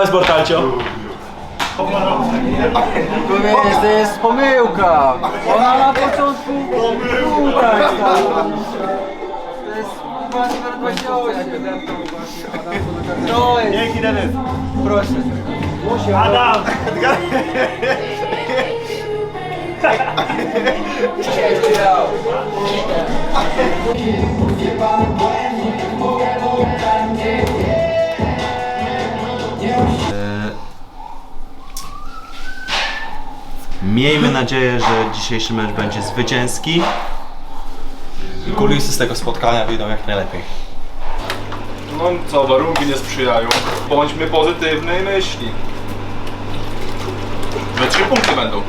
jest Bortalcio? Wiesz, to jest pomyłka. Ona na początku pomyłka. To jest chyba numer 28. No jest. Dzięki Denis. Proszę. Adam! Cześć, ciao. Miejmy nadzieję, że dzisiejszy mecz będzie zwycięski. I kulisy z tego spotkania wyjdą jak najlepiej. No co, warunki nie sprzyjają. Bądźmy pozytywnej myśli. Że trzy punkty będą.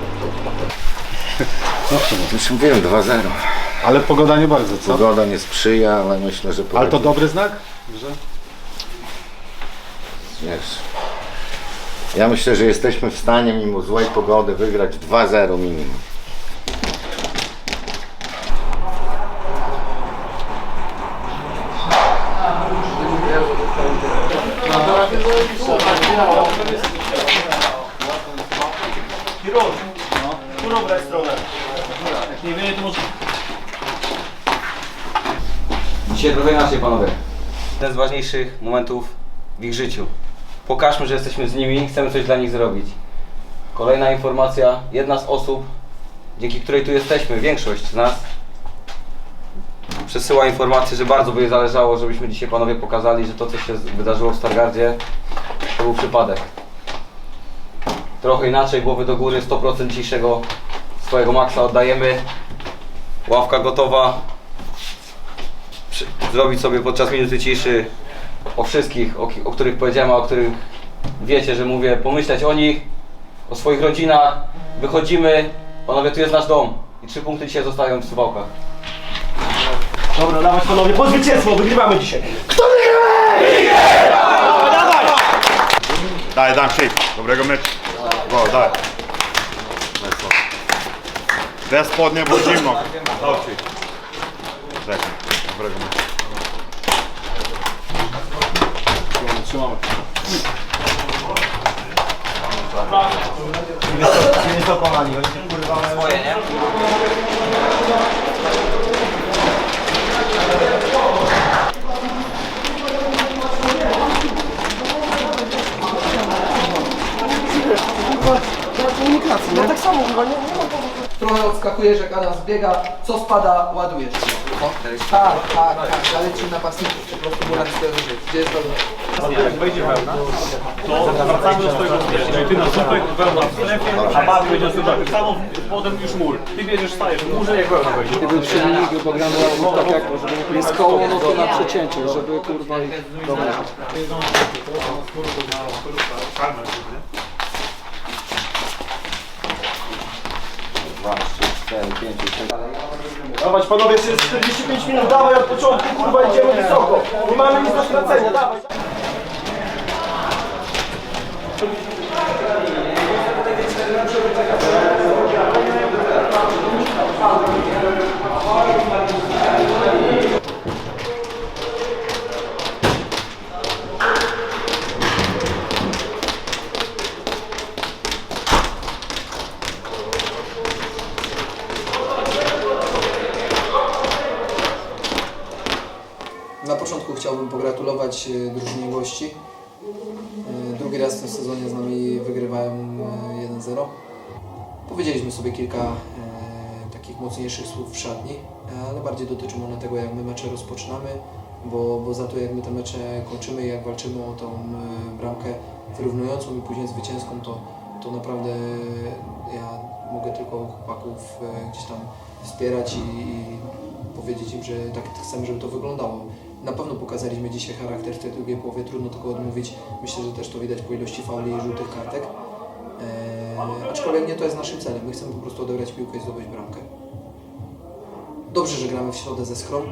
Już mówiłem 2-0. Ale pogoda nie bardzo, co? Pogoda nie sprzyja, ale myślę, że Ale to dobry znak? Że... Wiesz, ja myślę, że jesteśmy w stanie mimo złej pogody wygrać 2-0 minimum. Chirurg. Którą brać nie to. Dzisiaj trochę inaczej panowie. Jeden z ważniejszych momentów w ich życiu. Pokażmy, że jesteśmy z nimi, chcemy coś dla nich zrobić. Kolejna informacja, jedna z osób, dzięki której tu jesteśmy, większość z nas, przesyła informację, że bardzo by jej zależało, żebyśmy dzisiaj panowie pokazali, że to co się wydarzyło w Stargardzie to był przypadek. Trochę inaczej, głowy do góry, 100% dzisiejszego swojego maksa oddajemy. Ławka gotowa, zrobić sobie podczas minuty ciszy o wszystkich, o, o których powiedziałem, a o których wiecie, że mówię, pomyśleć o nich, o swoich rodzinach. Wychodzimy, panowie, tu jest nasz dom i trzy punkty dzisiaj zostają w Suwałkach. Dobra, dawać panowie, po zwycięstwo, wygrywamy dzisiaj. Kto wygra? Dawaj! Daj, dam shape. Dobrego meczu. Go, daj. Te spodnie, bo zimno. Dał. Czekaj, dobrego meczu. Trzymamy. Nie są kochani, oni się kurwa... Swoje, nie? Trochę odskakujesz jak Adam zbiega, co spada, ładujesz. Tak, tak, tak, ale ci napastników po prostu bo rady sobie wyżyć. Gdzie jest dobrze? Jak wejdzie wełna, to wracamy do swojego miejsca. Czyli ty na słupek, wełna w strefie, a Bart będzie na. Tak samo potem już mur. Ty bierzesz, stajesz w murze, jak wełna wejdzie. Gdyby przy linii bo gramy tak jak jest koło, no to na przecięciu, żeby kurwa ich domechać. Dawać panowie, jeszcze jest 45 minut, dawaj od początku, kurwa idziemy wysoko. Nie mamy nic do stracenia, dawaj. Chciałbym pogratulować e, drużynie gości. E, Drugi raz w tym sezonie z nami wygrywają e, 1-0. Powiedzieliśmy sobie kilka takich mocniejszych słów w szatni, ale bardziej dotyczą one tego, jak my mecze rozpoczynamy, bo, bo za to, jak my te mecze kończymy i jak walczymy o tą bramkę wyrównującą i później zwycięską, to, to naprawdę ja mogę tylko chłopaków gdzieś tam wspierać i, i powiedzieć im, że tak chcemy, żeby to wyglądało. Na pewno pokazaliśmy dzisiaj charakter w tej drugiej połowie, trudno tego odmówić. Myślę, że też to widać po ilości fauli i żółtych kartek. Eee, aczkolwiek nie to jest naszym celem. My chcemy po prostu odegrać piłkę i zdobyć bramkę. Dobrze, że gramy w środę ze Schrom.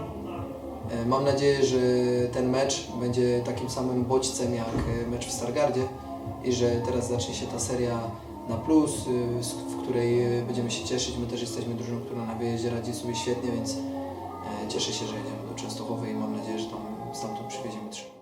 E, Mam nadzieję, że ten mecz będzie takim samym bodźcem jak e, mecz w Stargardzie i że teraz zacznie się ta seria na plus, z- w której y, będziemy się cieszyć. My też jesteśmy drużyną, która na wyjeździe radzi sobie świetnie, więc e, Cieszę się, że jedziemy do Częstochowy i mam nadzieję, że tam stamtąd przywieziemy trzy.